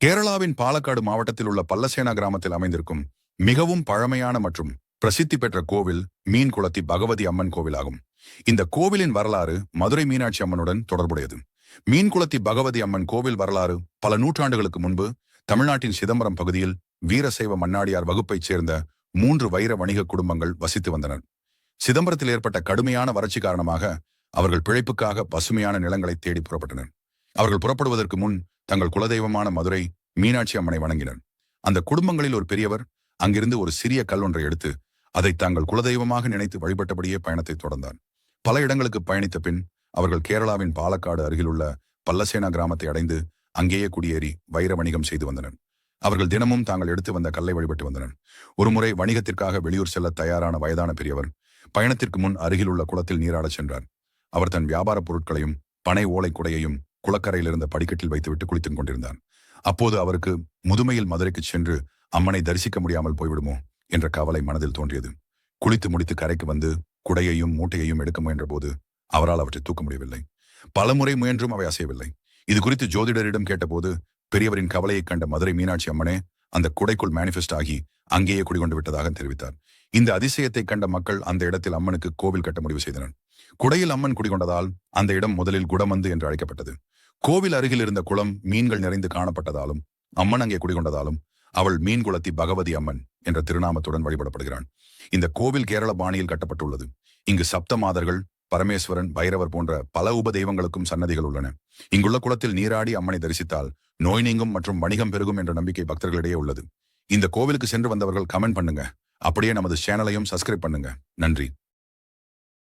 கேரளாவின் பாலக்காடு மாவட்டத்தில் உள்ள பல்லசேனா கிராமத்தில் அமைந்திருக்கும் மிகவும் பழமையான மற்றும் பிரசித்தி பெற்ற கோவில் மீன்குளத்தி பகவதி அம்மன் கோவிலாகும். இந்த கோவிலின் வரலாறு மதுரை மீனாட்சி அம்மனுடன் தொடர்புடையது. மீன் குளத்தி பகவதி அம்மன் கோவில் வரலாறு பல நூற்றாண்டுகளுக்கு முன்பு தமிழ்நாட்டின் சிதம்பரம் பகுதியில் வீரசைவ மன்னாடியார் வகுப்பைச் சேர்ந்த மூன்று வைர வணிக குடும்பங்கள் வசித்து வந்தனர். சிதம்பரத்தில் ஏற்பட்ட கடுமையான வறட்சி காரணமாக அவர்கள் பிழைப்புக்காக பசுமையான நிலங்களை தேடி புறப்பட்டனர். அவர்கள் புறப்படுவதற்கு முன் தங்கள் குலதெய்வமான மதுரை மீனாட்சி அம்மனை வணங்கினர். அந்த குடும்பங்களில் ஒரு பெரியவர் அங்கிருந்து ஒரு சிறிய கல் ஒன்றை எடுத்து அதை தங்கள் குலதெய்வமாக நினைத்து வழிபட்டபடியே பயணத்தை தொடர்ந்தார். பல இடங்களுக்கு பயணித்த பின் அவர்கள் கேரளாவின் பாலக்காடு அருகிலுள்ள பல்லசேனா கிராமத்தை அடைந்து அங்கேயே குடியேறி வைர வணிகம் செய்து வந்தனர். அவர்கள் தினமும் தாங்கள் எடுத்து வந்த கல்லை வழிபட்டு வந்தனர். ஒருமுறை வணிகத்திற்காக வெளியூர் செல்ல தயாரான வயதான பெரியவர் பயணத்திற்கு முன் அருகிலுள்ள குளத்தில் நீராடச் சென்றார். அவர் தன் வியாபாரப் பொருட்களையும் பனை ஓலை குடையையும் குளக்கரையில் இருந்த படிக்கட்டில் வைத்துவிட்டு குளித்துக் கொண்டிருந்தான். அப்போது அவருக்கு முதுமையில் மதுரைக்கு சென்று அம்மனை தரிசிக்க முடியாமல் போய்விடுமோ? என்ற கவலை மனதில் தோன்றியது. குளித்து முடித்து கரைக்கு வந்து குடையையும் மூட்டையையும் எடுக்க முயன்ற போது அவரால் அவற்றை தூக்க முடியவில்லை. பலமுறை முயன்றும் அவை அசையவில்லை. இது குறித்து ஜோதிடரிடம் கேட்டபோது பெரியவரின் கவலையைக் கண்ட மதுரை மீனாட்சி அம்மனே அந்த குடைக்குள் மேனிஃபெஸ்ட் ஆகி அங்கேயே குடிகொண்டு விட்டதாக தெரிவித்தார். இந்த அதிசயத்தை கண்ட மக்கள் அந்த இடத்தில் அம்மனுக்கு கோவில் கட்ட முடிவு செய்தனர். குடையில் அம்மன் குடிகொண்டதால் அந்த இடம் முதலில் குடமந்து என்று அழைக்கப்பட்டது. கோவில் அருகில் இருந்த குளம் மீன்கள் நிறைந்து காணப்பட்டதாலும் அம்மன் அங்கே குடிகொண்டதாலும் அவள் மீன் குளத்தி பகவதி அம்மன் என்ற திருநாமத்துடன் வழிபடப்படுகிறான். இந்த கோவில் கேரள பாணியில் கட்டப்பட்டுள்ளது. இங்கு சப்த மாதர்கள் பரமேஸ்வரன் பைரவர் போன்ற பல உப தெய்வங்களுக்கும் சன்னதிகள் உள்ளன. இங்குள்ள குளத்தில் நீராடி அம்மனை தரிசித்தால் நோய் நீங்கும் மற்றும் வணிகம் பெருகும் என்ற நம்பிக்கை பக்தர்களிடையே உள்ளது. இந்த கோவிலுக்கு சென்று வந்தவர்கள் கமெண்ட் பண்ணுங்க. அப்படியே நமது சேனலையும் சப்ஸ்கிரைப் பண்ணுங்க. நன்றி.